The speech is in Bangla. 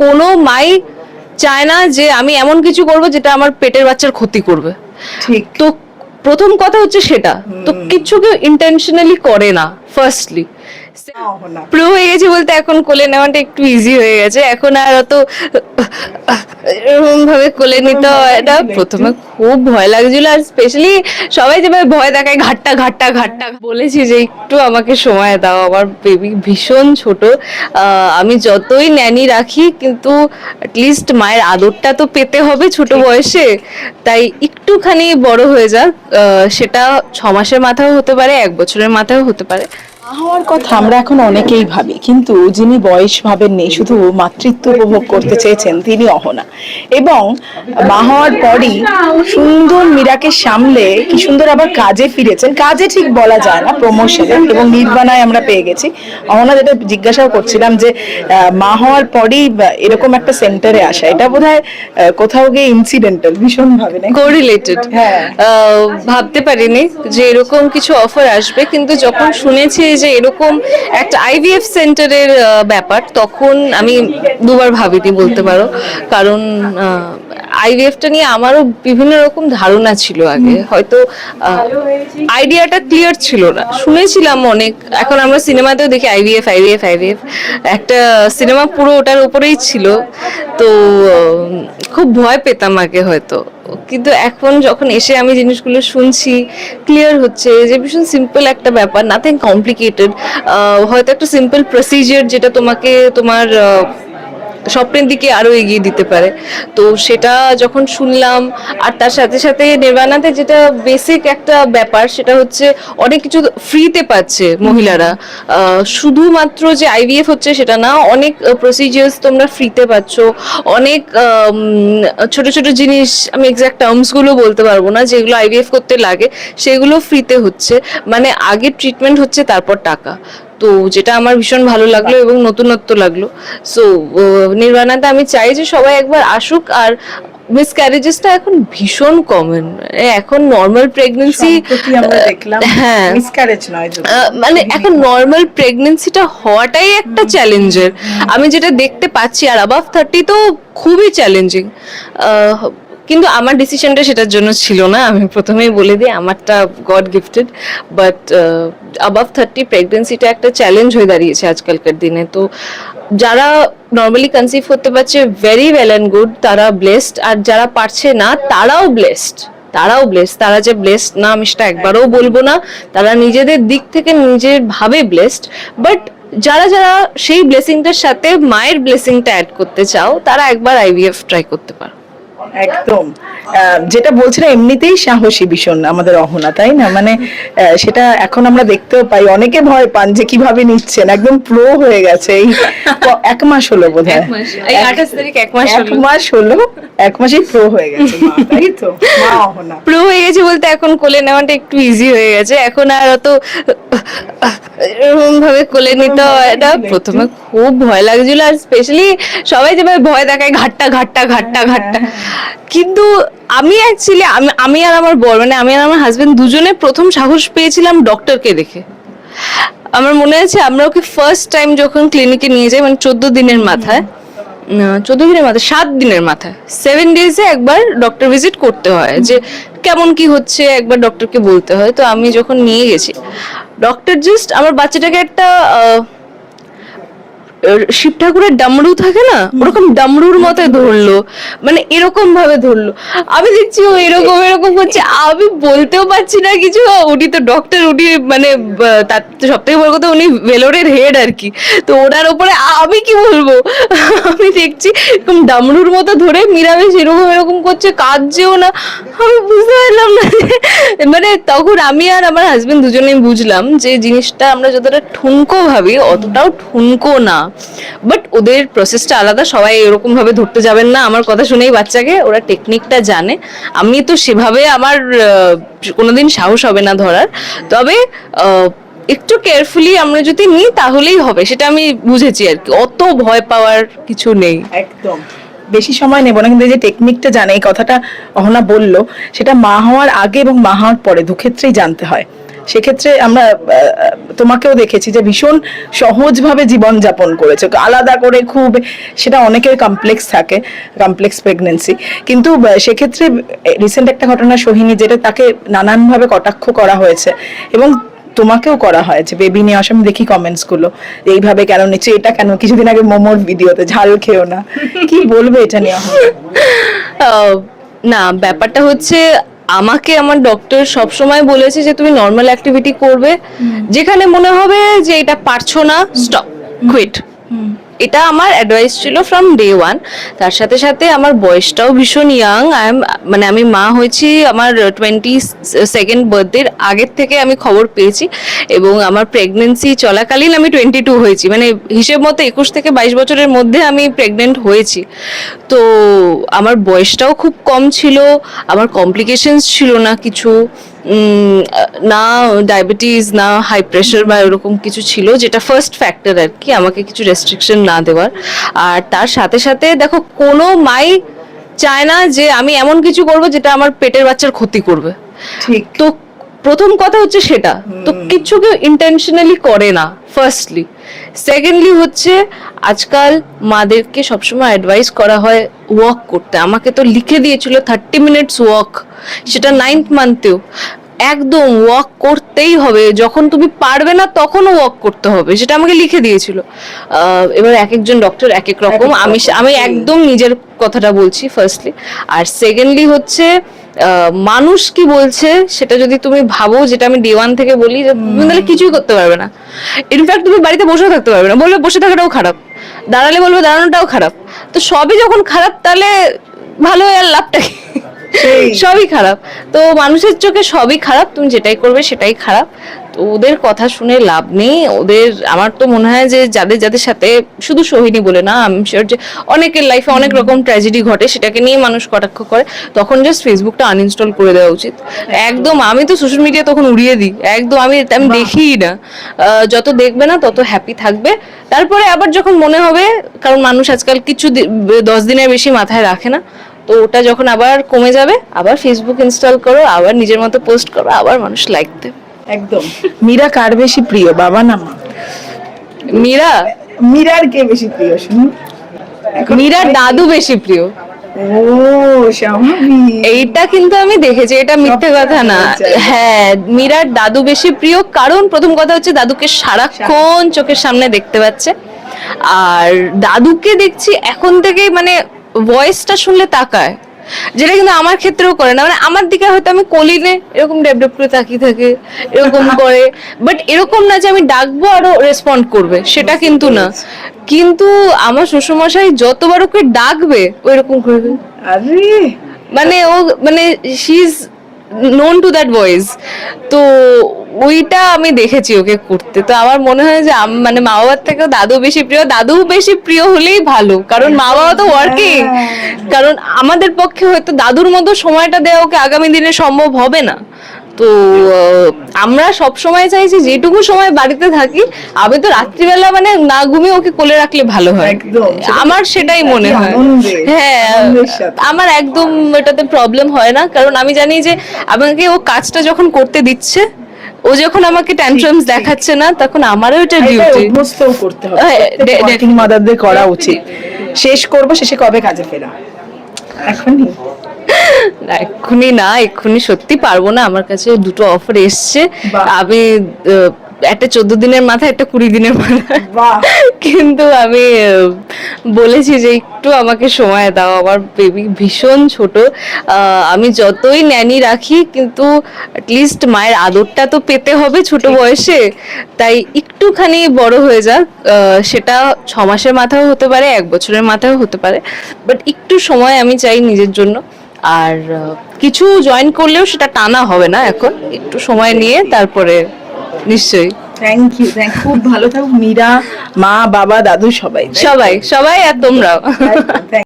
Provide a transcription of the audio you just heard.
কোনো মাই চায় না যে আমি এমন কিছু করব যেটা আমার পেটের বাচ্চার ক্ষতি করবে। তো প্রথম কথা হচ্ছে সেটা। তো কিছু কেউ ইন্টেনশনালি করে না ফার্স্টলি প্রো হয়ে গেছে বলতে এখন কোলে নেওয়াটা একটু ইজি হয়ে গেছে। এখন আর অত এরকম ভাবে কোলে নিতে হয় না প্রথমে খুব ভয় লাগছিল আর স্পেশালি সবাই যেভাবে ভয় দেখায় ঘাটটা ঘাটটা ঘাটটা। বলেছি যে একটু আমাকে সময় দাও আমার বেবি ভীষণ ছোট। আমি যতই ন্যানি রাখি কিন্তু অ্যাটলিস্ট মায়ের আদরটা তো পেতে হবে ছোট বয়সে। তাই একটুখানি বড় হয়ে যাক। সেটা ছ মাসের মাথাও হতে পারে এক বছরের মাথাও হতে পারে। হওয়ার কথা আমরা এখন অনেকেই ভাবি কিন্তু যিনি বয়স ভাবেননি শুধু মাতৃত্ব উপভোগ করতে চেয়েছেন তিনি অহনা। এবং মা হওয়ার পরই সুন্দর মীরাকে সামলে কি সুন্দর আবার কাজে ফিরেছেন কাজে ঠিক বলা যায় না প্রমোশনে এবং নির্বাণায় আমরা পেয়ে গেছি। অহনা যেটা জিজ্ঞাসাও করছিলাম যে মা হওয়ার পরই এরকম একটা সেন্টারে আসা এটা বোধহয় আহ, কোথাও গিয়ে ইনসিডেন্টাল ভীষণ ভাবে না কোরিলেটেড হ্যাঁ। ভাবতে পারিনি যে এরকম কিছু অফার আসবে কিন্তু যখন শুনেছি যে এরকম একটা আইভিএফ সেন্টারের ব্যাপার তখন আমি দুবার ভাবিনি বলতে পারো। কারণ আইভিএফটা নিয়ে আমারও বিভিন্ন রকম ধারণা ছিল আগে। হয়তো আইডিয়াটা ক্লিয়ার ছিল না। শুনেছিলাম অনেক। এখন আমরা সিনেমাতেও দেখি আইভিএফ আইভিএফ আইভিএফ একটা সিনেমা পুরো ওটার উপরেই ছিল। তো খুব ভয় পেতাম আগে হয়তো। কিন্তু এখন যখন এসে আমি জিনিসগুলো শুনছি ক্লিয়ার হচ্ছে যে ভীষণ সিম্পল একটা ব্যাপার নাথিং কমপ্লিকেটেড হয়তো একটা সিম্পল প্রসিজিয়ার যেটা তোমাকে তোমার স্বপ্নের দিকে আরও এগিয়ে দিতে পারে। তো সেটা যখন শুনলাম, আর তার সাথে সাথে নির্বাণাতে যেটা বেসিক একটা ব্যাপার সেটা হচ্ছে অনেক কিছু ফ্রিতে পাচ্ছে মহিলারা। শুধুমাত্র যে আইভিএফ হচ্ছে সেটা না, অনেক প্রসিজিয়ার্স তোমরা ফ্রিতে পাচ্ছ। অনেক ছোট ছোট জিনিস, আমি এক্সাক্ট টার্মসগুলো বলতে পারব না, যেগুলো আইভিএফ করতে লাগে, সেগুলো ফ্রিতে হচ্ছে। মানে আগে ট্রিটমেন্ট হচ্ছে, তারপর টাকা। তো যেটা আমার ভীষণ ভালো লাগল এবং নতুনত্ব লাগল। সো নির্বাণাতে আমি চাই যে সবাই একবার আসুক আর মিসক্যারেজেসটা এখন ভীষণ কমন এখন নর্মাল প্রেগনেন্সি হ্যাঁ। মিসক্যারেজ নয় মানে এখন নর্মাল প্রেগনেন্সিটা হওয়াটাই একটা চ্যালেঞ্জের আমি যেটা দেখতে পাচ্ছি আর অ্যাবাভ থার্টি তো খুবই চ্যালেঞ্জিং কিন্তু আমার ডিসিশনটা সেটার জন্য ছিল না। আমি প্রথমেই বলে দিই আমারটা God gifted but above thirty প্রেগনেন্সিটা একটা চ্যালেঞ্জ হয়ে দাঁড়িয়েছে আজকালকার দিনে। তো যারা নর্মালি কনসিভ করতে পারছে ভেরি ওয়েল অ্যান্ড গুড তারা ব্লেসড আর যারা পারছে না তারাও ব্লেসড তারাও ব্লেসড তারা যে ব্লেসড না আমি সেটা একবারও বলব না। তারা নিজেদের দিক থেকে নিজের ভাবে ব্লেসড বাট যারা যারা সেই ব্লেসিংটার সাথে মায়ের ব্লেসিংটা অ্যাড করতে চাও তারা একবার আইভিএফ ট্রাই করতে পারো। একদম। যেটা বলছিলাম এমনিতেই সাহসী ভীষণ আমাদের অহনা তাই না? মানে সেটা এখন আমরা দেখতেও পাই। অনেকে ভয় পান যে কীভাবে নিচ্ছেন একদম প্রো হয়ে গেছে এই। এক মাস হলো বোধ হয় এক মাস হলো। এক মাসেই প্রো হয়ে গেছে তাই তো? অহনা। প্রো হয়ে গেছে বলতে এখন কোলে নেওয়াটা একটু ইজি হয়ে গেছে। এখন আর অত এরকম ভাবে কোলে নিতে হয় না। প্রথমে খুব ভয় লাগছিল আর স্পেশালি সবাই যেভাবে ভয় দেখায় ঘাটটা ঘাটটা ঘাটটা ঘাটটা। কিন্তু আমি অ্যাকচুয়ালি আমি আমি আর আমার বর মানে আমি আর আমার হাজবেন্ড দুজনে প্রথম সাহস পেয়েছিলাম ডক্টরকে দেখে। আমার মনে আছে, আমরা ওকে ফার্স্ট টাইম যখন ক্লিনিকে নিয়ে যাই মানে চোদ্দ দিনের মাথায় চোদ্দ দিনের মাথায়, সাত দিনের মাথায় সেভেন ডেজে একবার ডক্টর ভিজিট করতে হয়, যে কেমন কি হচ্ছে, একবার ডক্টরকে বলতে হয়। তো আমি যখন নিয়ে গেছি ডক্টর জাস্ট আমার বাচ্চাটাকে একটা শিব ঠাকুরের ডামরু থাকে না? ওরকম ডামরুর মতো ধরলো। মানে এরকম ভাবে ধরলো। আমি দেখছি ও এরকম এরকম করছে আমি বলতেও পারছি না কিছু। উনি তো ডক্টর উনি মানে তার সব থেকে বড় কথা উনি ভেলোরের হেড আর কি। তো ওনার ওপরে আমি কি বলব? আমি দেখছি এরকম ডামরুর মতো ধরে মিরাবেশ এরকম এরকম করছে কাঁদছেও না। আমি বুঝতে পারলাম না মানে তখন আমি আর আমার হাজবেন্ড দুজনেই বুঝলাম যে জিনিসটা আমরা যতটা ঠুনকো ভাবি অতটাও ঠুনকো না। বাট ওদের প্রসেসটা আলাদা, সবাই এরকম ভাবে ধরতে যাবেন না। আমার কথা শুনেই বাচ্চাকে, ওরা টেকনিকটা জানে। আমি তো সেভাবে আমার কোনোদিন সাহস হবে না ধরার। তবে একটু কেয়ারফুলি আমরা যদি নিই, তাহলেই হবে। সেটা আমি বুঝেছি আর কি। অত ভয় পাওয়ার কিছু নেই। একদম। বেশি সময় নেব না, কিন্তু এই যে টেকনিকটা জানে, এই কথাটা অহনা বলল, সেটা মা হওয়ার আগে এবং মা হওয়ার পরে, দুক্ষেত্রেই জানতে হয়। সেক্ষেত্রে আমরা তোমাকেও দেখেছি যে ভীষণ সহজভাবে জীবনযাপন করেছ। আলাদা করে খুব, সেটা অনেকের কমপ্লেক্স থাকে কমপ্লেক্স প্রেগনেন্সি কিন্তু সেক্ষেত্রে রিসেন্ট একটা ঘটনা সোহিনী, যেটা তাকে নানানভাবে কটাক্ষ করা হয়েছে এবং তোমাকেও করা হয়েছে বেবি নিয়ে আসে, আমি দেখি কমেন্টসগুলো। এইভাবে কেন নিচ্ছে? এটা কেন? কিছুদিন আগে মোমোর ভিডিওতে ঝাল খেও না। কি বলবে এটা নিয়ে? না, ব্যাপারটা হচ্ছে আমাকে আমার ডক্টর সব সময় বলেছে যে তুমি নর্মাল অ্যাক্টিভিটি করবে। যেখানে মনে হবে যে এটা পারছ না স্টপ কুইট এটা আমার অ্যাডভাইস ছিল ফ্রম ডে ওয়ান তার সাথে সাথে আমার বয়সটাও ভীষণ ইয়াং আই মানে আমি মা হয়েছি আমার টোয়েন্টি সেকেন্ড বার্থডের আগের থেকে আমি খবর পেয়েছি এবং আমার প্রেগনেন্সি চলাকালীন আমি টোয়েন্টি টু হয়েছি। মানে হিসেব মতো একুশ থেকে বাইশ বছরের মধ্যে আমি প্রেগনেন্ট হয়েছি। তো আমার বয়সটাও খুব কম ছিল, আমার কমপ্লিকেশনস ছিল না কিছু। না ডায়াবেটিস না হাই প্রেশার বা এরকম কিছু ছিল যেটা ফার্স্ট ফ্যাক্টর আর কি আমাকে কিছু রেস্ট্রিকশন না দেওয়ার। আর তার সাথে সাথে দেখো কোনো মাই চায় না যে আমি এমন কিছু করব যেটা আমার পেটের বাচ্চার ক্ষতি করবে। ঠিক। তো প্রথম কথা হচ্ছে সেটা। তো কিছু কেউ ইন্টেনশনালি করে না ফার্স্টলি সেকেন্ডলি হচ্ছে আজকাল মাদেরকে সবসময় অ্যাডভাইস করা হয় ওয়াক করতে। আমাকে তো লিখে দিয়েছিল থার্টি মিনিটস ওয়াক সেটা নাইন্থ মান্থেও একদম ওয়াক করতেই হবে। যখন তুমি পারবে না তখনও ওয়াক করতে হবে। সেটা আমাকে লিখে দিয়েছিল। এবার এক একজন ডক্টর এক এক রকম আমি আমি একদম নিজের কথাটা বলছি ফার্স্টলি আর সেকেন্ডলি হচ্ছে মানুষ কি বলছে সেটা যদি তুমি ভাবো যেটা আমি ডে ওয়ান থেকে বলি যে তুমি তাহলে কিছুই করতে পারবে না। ইনফ্যাক্ট তুমি বাড়িতে বসে থাকতে পারবে না। বলবে বসে থাকাটাও খারাপ। দাঁড়ালে বলবে দাঁড়ানোটাও খারাপ। তো সবই যখন খারাপ তাহলে ভালো আর লাভটা কি? সবই খারাপ। তো মানুষের চোখে সবই খারাপ তুমি যেটাই করবে সেটাই খারাপ। তো ওদের কথা শুনে লাভ নেই। ওদের আমার তো মনে হয় যে যাদের যাদের সাথে শুধু সোহিনী বলে না আমি শিওর যে অনেকের লাইফে অনেক রকম ট্র্যাজেডি ঘটে সেটাকে নিয়ে মানুষ কটাক্ষ করে। তখন জাস্ট ফেসবুকটা আনইনস্টল করে দেওয়া উচিত। একদম আমি তো সোশ্যাল মিডিয়া তখন উড়িয়ে দিই। একদম আমি আমি দেখিই না। যত দেখবে না তত হ্যাপি থাকবে। তারপরে আবার যখন মনে হবে কারণ মানুষ আজকাল কিছু দশ দিনের বেশি মাথায় রাখে না তো ওটা যখন আবার কমে যাবে আবার ফেসবুক ইনস্টল করো আবার নিজের মতো পোস্ট করো আবার মানুষ লাইক দেবে। একদম। মীরা কার বেশি প্রিয় বাবা না মা? মীরা? মীরার কে বেশি প্রিয় শুনুন মীরার দাদু বেশি প্রিয়। এইটা কিন্তু আমি দেখেছি এটা মিথ্যে কথা না। হ্যাঁ মীরার দাদু বেশি প্রিয় কারণ প্রথম কথা হচ্ছে দাদুকে সারাক্ষণ চোখের সামনে দেখতে পাচ্ছে। আর দাদুকে দেখছি এখন থেকে মানে ভয়েসটা শুনলে তাকায়। যেটা কিন্তু আমার ক্ষেত্রেও করে না। মানে আমার দিকে হয়তো আমি কলিনে এরকম ডেভেলপ করে তাকিয়ে থাকে এরকম করে। বাট এরকম না যে আমি ডাকবো আরও রেসপন্ড করবে সেটা কিন্তু না। কিন্তু আমার শ্বশুরমশাই যতবার ওকে ডাকবে ওইরকম করবে। আরে! মানে ও মানে she is known to that voice তো ওইটা আমি দেখেছি ওকে করতে। তো আমার মনে হয় যে মানে মা বাবার থেকেও দাদু বেশি প্রিয়। দাদু বেশি প্রিয় হলেই ভালো। কারণ মা বাবা তো ওয়ার্কিং কারণ আমাদের পক্ষে হয়তো দাদুর মতো সময়টা দেওয়া ওকে আগামী দিনে সম্ভব হবে না। তো আমরা সব সময় চাইছি যেটুকু সময় বাড়িতে থাকি আমি তো রাত্রিবেলা মানে না ঘুমিয়ে ওকে কোলে রাখলে ভালো হয়। একদম। আমার সেটাই মনে হয়। হ্যাঁ আমার একদম এটাতে প্রবলেম হয় না। কারণ আমি জানি যে আমাকে ও কাজটা যখন করতে দিচ্ছে ও যখন আমাকে ট্যান্ট্রামস দেখাচ্ছে না তখন আমারও এটা ডিউটি অভ্যস্তও করতে হবে। ডেটিং মাদারদের করা উচিত। শেষ করব শেষে কবে কাজে ফেরা? এখনই। এক্ষুনি না এক্ষুনি সত্যি পারব না। আমার কাছে দুটো অফার এসছে। আমি একটা চোদ্দ দিনের মাথায় একটা কুড়ি দিনের মাথায়। কিন্তু আমি বলেছি যে একটু আমাকে সময় দাও। আমার বেবি ভীষণ ছোট। আমি যতই ন্যানি রাখি কিন্তু লিস্ট মায়ের আদরটা তো পেতে হবে ছোট বয়সে। তাই একটুখানি বড় হয়ে যাক। সেটা ছ মাসের মাথাও হতে পারে এক বছরের মাথাও হতে পারে। বাট একটু সময় আমি চাই নিজের জন্য। আর কিছু জয়েন করলেও সেটা টানা হবে না এখন। একটু সময় নিয়ে তারপরে নিশ্চয়ই থ্যাংক ইউ থ্যাংক খুব ভালো থাকুক মীরা মা বাবা দাদু সবাই। সবাই সবাই আর তোমরাও.